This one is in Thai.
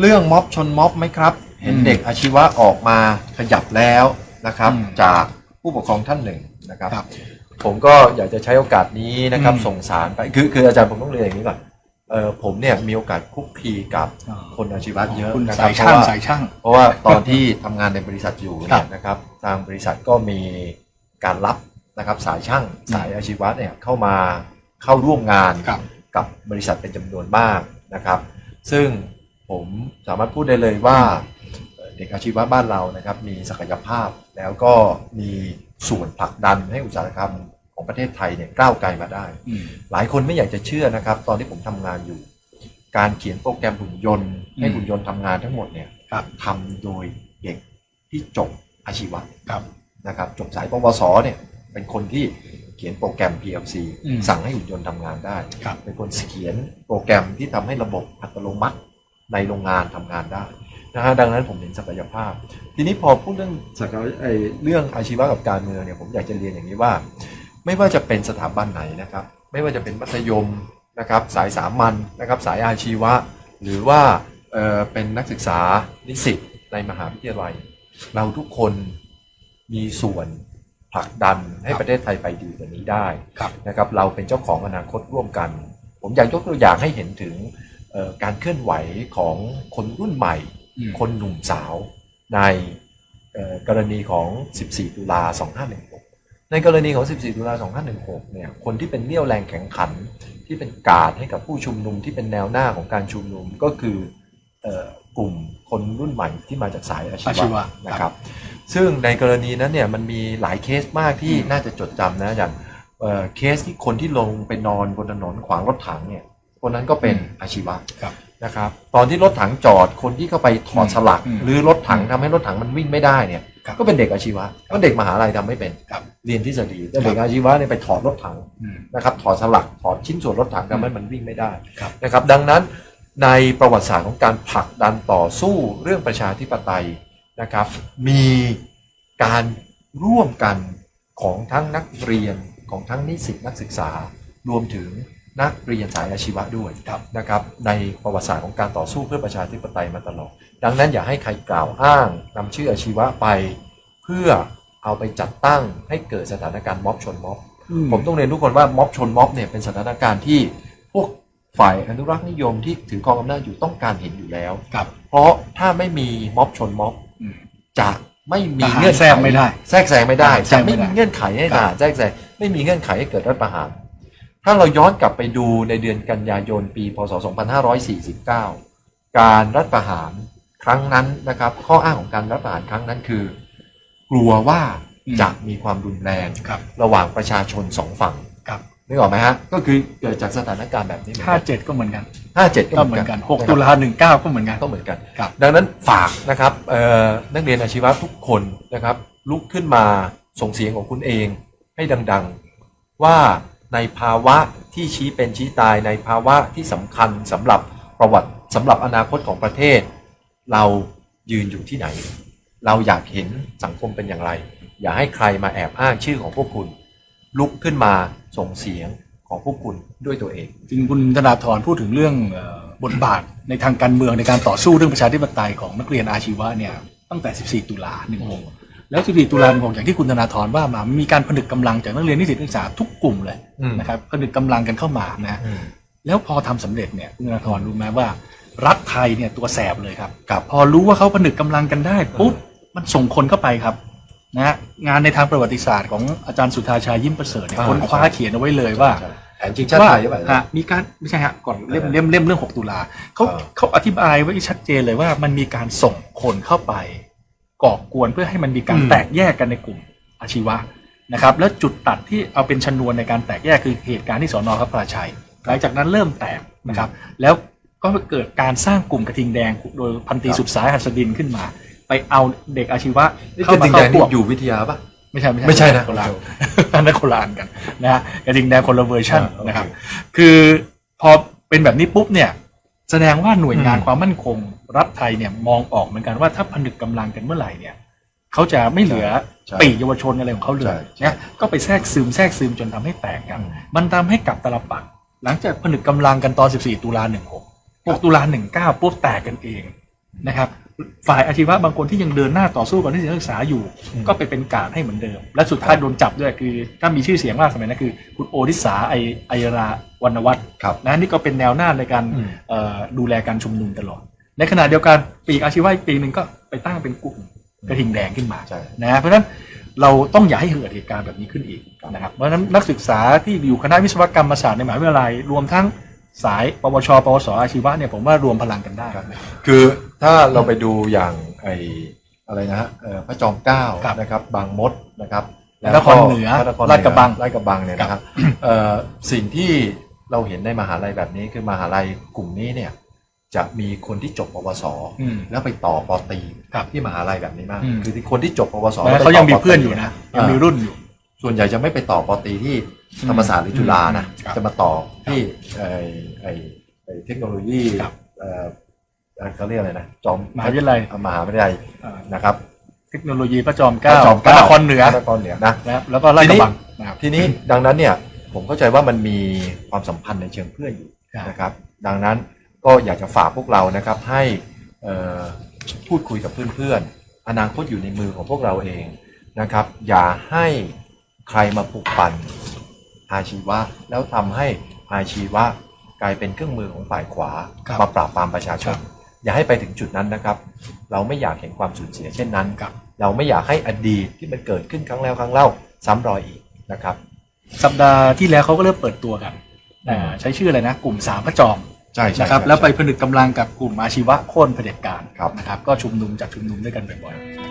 เรื่องม็อบชนม็อบไหมครับ เห็นอืมเด็กอาชีวะออกมาขยับแล้วนะครับอืมจากผู้ปกครองท่านหนึ่งนะครับครับ ผมก็อยากจะใช้โอกาสนี้นะครับอืมส่งสารไปคือคืออาจารย์ผมต้องเรียนอย่างนี้ก่อนเออผมเนี่ยมีโอกาสคลุกคลีกับอ่าคนอาชีวะเยอะคุณนะคสารับยเพช่างราะว่าสายช่าง เพราะว่าตอนที่ทำงานในบริษัทอยู่ครัเนี่ยบนะครับ ทางบริษัทก็มีการรับนะครับสายช่างสายอาชีวะเนี่ยเข้ามาเข้าร่วมงานครับกับบริษัทเป็นจำนวนมากนะครับ ซึ่ง ผมสามารถพูดได้เลยว่าเอ่อเด็กอาชีวะบ้านเรานะครับมีศักยภาพแล้วก็มีส่วนผลักดันให้อุตสาหกรรมของประเทศไทยเนี่ยก้าวไกลมาได้อืมหลายคนไม่อยากจะเชื่อนะครับ ตอนที่ผมทำงานอยู่ การเขียนโปรแกรมหุ่นยนต์ ให้อืมหุ่นยนต์ทำงานทั้งหมดเนี่ยครับทำโดยเด็กที่จบอาชีวะครับนะครับ จบสายปวสเนี่ยเป็นคนที่เขียนโปรแกรม PLC อืมสั่งให้หุ่นยนต์ทำงานได้ครับเป็นคนเขียนโปรแกรมที่ทำให้ระบบอัตโนมัติ ในโรงงานทำงานได้นะฮะดังนั้นผมเห็นศักยภาพ ทีนี้พอพูดเรื่องศักยไอ้เรื่องอาชีวะกับการเมืองเนี่ยผมอยากจะเรียนอย่างนี้ว่า ไม่ว่าจะเป็นสถาบันไหนนะครับ ไม่ว่าจะเป็นมัธยมนะครับสายสามัญนะครับสายอาชีวะ หรือว่าเอ่อเป็นนักศึกษานิสิตในมหาวิทยาลัย เราทุกคนมีส่วนผลักดันให้ครับประเทศไทยไปดีกว่านี้ได้ครับนะครับ เราเป็นเจ้าของอนาคตร่วมกัน ผมอยากยกตัวอย่างให้เห็นถึงเอ่อ การเคลื่อนไหวของคนรุ่นใหม่อืมคนหนุ่มสาวในเอ่อกรณีของ 14 ตุลา 2516 ในกรณีของ 14 ตุลา 2516 เนี่ย คนที่เป็นเรี่ยวแรงแข็งขัน ที่เป็นการดให้กับผู้ชุมนุมที่เป็นแนวหน้าของการชุมนุมก็คือเอ่อกลุ่มคนรุ่นใหม่ที่มาจากสายอาชีอาชีวะวะนะครับ ซึ่งในกรณีนั้นเนี่ยมันมีหลายเคสมากที่อืมน่าจะจดจำนะอย่างเอ่อเคสที่คนที่ลงไปนอนบนถนนขวางรถถังเนี่ย คนนั้นก็เป็นอาชีวะครับนะครับ ตอนที่รถถังจอดคนที่เข้าไปถอดสลักอืมหรือรถถังทำให้รถถังมันวิ่งไม่ได้เนี่ยครับก็เป็นเด็กอาชีวะก็เด็กมหาลัยทำไม่เป็นครับเรียนทฤษฎีแต่เด็กอาชีวะเนี่ยไปถอดรถถังอืมนะครับถอดสลักถอดชิ้นส่วนรถถังทำให้มันวิ่งไม่ได้ครับนะครับ ดังนั้นในประวัติศาสตร์ของการผลักดันต่อสู้เรื่องประชาธิปไตยนะครับ มีการร่วมกันของทั้งนักเรียนของทั้งนิสิตนักศึกษารวมถึง นักเรียนสายอาชีวะด้วยครับนะครับในประวัติศาสตร์ของการต่อสู้เพื่อประชาธิปไตยมาตลอด ดังนั้นอย่าให้ใครกล่าวอ้างนำชื่ออาชีวะไป เพื่อเอาไปจัดตั้งให้เกิดสถานการณ์ม็อบชนม็อบผมต้องเรียนทุกคนว่าม็อบชนม็อบเนี่ยเป็นสถานการณ์ที่พวกฝ่ายอนุรักษ์นิยมที่ถือครองอำนาจอยู่ต้องการเห็นอยู่แล้วครับเพราะถ้าไม่มีม็อบชนม็อบอืมจะไม่มีทหารเงื่อนแทรกไม่ได้ แทรกแซงไม่ได้แทรจะกไม่ไม่ได้มีเงื่อนไขให้คทรับหารแทรกแซงไม่มีเงื่อนไขให้เกิดรัฐประหาร ถ้าเราย้อนกลับไปดูในเดือนกันยายนปี พศ 2549 การรัฐประหารครั้งนั้นนะครับ ข้ออ้างของการรัฐประหารครั้งนั้นคือ กลัวว่าอืมจะมีความรุนแรงครับระหว่างประชาชนสองฝั่งครับนึกออกไหมฮะ ก็คือเกิดจากสถานการณ์แบบนี้เหมือนห้ากันเจ็ดก็เหมือนกันห้าเจ็ดก็ก็เหเหมืมืออนนกักันนหกตุลาหนึ่งเก้าก็เหมือนกัน ก็เหมือนกันครับดังนั้นฝากนะครับเอ่อนักเรียนอาชีวะทุกคนนะครับ ลุกขึ้นมาส่งเสียงของคุณเองให้ดัง ๆ ว่า ในภาวะที่ชี้เป็นชี้ตายในภาวะที่สำคัญสำหรับประวัติสำหรับอนาคตของประเทศ เรายืนอยู่ที่ไหน เราอยากเห็นสังคมเป็นอย่างไร อย่าให้ใครมาแอบอ้างชื่อของพวกคุณ ลุกขึ้นมาส่งเสียงของพวกคุณด้วยตัวเองจริงคุณธนาธรพูดถึงเรื่องบทบาทในทางการเมืองในการต่อสู้เรื่องประชาธิปไตยของนักเรียนอาชีวะเนี่ยตั้งแต่ 14 ตุลา16 แล้ว14ตุลา16อย่างที่คุณธนาธรว่ามามีการผนึกกำลังจากนักเรียนนิสิตนักศึกษาทุกกลุ่มเลยอืมนะครับผนึกกำลังกันเข้ามานะอืมแล้วพอทำสำเร็จเนี่ยคุณธนาธรรู้ไหมว่า รัฐไทยเนี่ยตัวแสบเลยครับครับพอรู้ว่าเขาผนึกกำลังกันได้ปุ๊บมันส่งคนเข้าไปครับนะฮะงานในทางประวัติศาสตร์ของอาจารย์สุธาชัยยิ้มประเสริฐเนี่ยอ่าค้นคว้าเขียนเอาไว้เลยว่าแผนจริงชาติไทยหรือเปล่าฮะมีการไม่ใช่ฮะก่อนเล่มเออเล่มเล่มเรื่อง 6 ตุลาเขาเออเขาอธิบายไว้ชัดเจนเลยว่ามันมีการส่งคนเข้าไป ก่อกวนเพื่อให้มันมีการแตกแยกกันในกลุ่มอาชีวะนะครับ แล้วจุดตัดที่เอาเป็นชนวนในการแตกแยกคือเหตุการณ์ที่สอนอพระพลาชัย หลังจากนั้นเริ่มแตกนะครับ แล้วก็เกิดการสร้างกลุ่มกระทิงแดงโดยพันตรีสุดสายหัสดินขึ้นมา ไปเอาเด็กอาชีวะนี่เข้าคือมาจริงเข้าแดงพนี่วกอยู่วิทยาปะ ไม่ใช่ไม่ใช่ไม่ใช่นะคนละอันนั้นคนละอันกันนะฮะกระทิงแดงคนละเวอร์ชันอ่าโอเค นะครับ คือพอเป็นแบบนี้ปุ๊บเนี่ย แสดงว่าหน่วยงานอืมความมั่นคง รัฐไทยเนี่ยมองออกเหมือนกันว่าถ้าผนึกกำลังกันเมื่อไหร่เนี่ยเขาจะไม่เหลือใช่ปีกเยาวชนอะไรของเขาเลใช่ยใช่นะก็ไปแทรกซึมแทรกซึมจนทำให้แตกกันอืมมันทำให้กลับตลปัดหลังจากผนึกกำลังกันตอน 14 ตุลา 16 6ตุลา 19 ปุ๊บแตกกันเองนะครับ ฝ่ายอาชีวะบางคนที่ยังเดินหน้าต่อสู้กับนิสิตนักศึกษาอยู่อืมก็ไปเป็นการดให้เหมือนเดิม และสุดท้ายโดนจับด้วยคือ ถ้ามีชื่อเสียงมากสมัยนั้นคือ คุณโอทิสาไอไอราวรรณวัฒน์ครับนะนี่ก็เป็นแนวหน้าในการอืมเอ่อดูแลการชุมนุมตลอด ในขณะเดียวกันปีกอาชีวะอีกปีหนึ่งก็ไปตั้งเป็นกลุ่มกระทิงแดงขึ้นมาใช่นะเพราะฉะนั้นเราต้องอย่าให้เกิดเหตุการณ์แบบนี้ขึ้นอีกนะครับเพราะฉะนั้นนักศึกษาที่อยู่คณะวิศวกรรมศาสตร์ในมหาวิทยาลัยรวมทั้ง สายปวชปวสอาชีวะเนี่ยผมว่ารวมพลังกันได้ คือถ้าเราไปดูอย่างไออะไรนะฮะเอ่อพระจอมเกล้าครับนะครับ บางมดนะครับนครเหนือพระนครลาดกระบังลาดกระบังเนี่ยนะครับเอ่อสิ่งที่เราเห็นในมหาลัยแบบนี้คือมหาลัยกลุ่มนี้เนี่ยจะมีคนที่จบปวส อืมแล้วไปต่อปอตรีครับที่มหาลัยแบบนี้มาก อืม คือที่คนที่จบปวสแล้วไปเขายังมีต่ปตรีเพื่อนอยู่นะยังมีรุ่นอยู่ ส่วนใหญ่จะไม่ไปต่อปอตรีที่ ธรรมศาสตร์หรือจุฬานะ ครับ จะมาต่อที่ไอไอไอเทคโนโลยีครับเอ่อเขาเรียกอะไรนะจอมมหาวิทยาลัย มหาวิทยาลัยอ่านะครับเทคโนโลยีพระจอมเกล้าพระจอมพเกระล้านครเหนือพระนครเหนือนะ นะครับแล้วก็ลาดกระบังนะครับ ทีนี้ดังนั้นเนี่ยผมเข้าใจว่ามันมีความสัมพันธ์ในเชิงเพื่อนอยู่ครับ นะครับดังนั้นก็อยากจะฝากพวกเรานะครับให้เอ่อพูดคุยกับเพื่อนๆอนาคตอยู่ในมือของพวกเราเองนะครับอย่าให้ใครมาปลุกปั่น อาชีวะ แล้วทำให้อาชีวะกลายเป็นเครื่องมือของฝ่ายขวาครับมาปราบปรามประชาชนครับอย่าให้ไปถึงจุดนั้นนะครับ เราไม่อยากเห็นความสูญเสียเช่นนั้นครับเราไม่อยากให้อดีตที่มันเกิดขึ้นครั้งแล้วครั้งเล่าซ้ำรอยอีกนะครับ สัปดาห์ที่แล้วเขาก็เริ่มเปิดตัวกันอืมอ่าใช้ชื่ออะไรนะ กลุ่มสามพระจอมใช่ใช่นะครับใช่แล้วไปผนึกกำลังกับกลุ่มอาชีวะโค่นเผด็จการครับนะครับ ก็ชุมนุมจากชุมนุมด้วยกันบ่อยๆ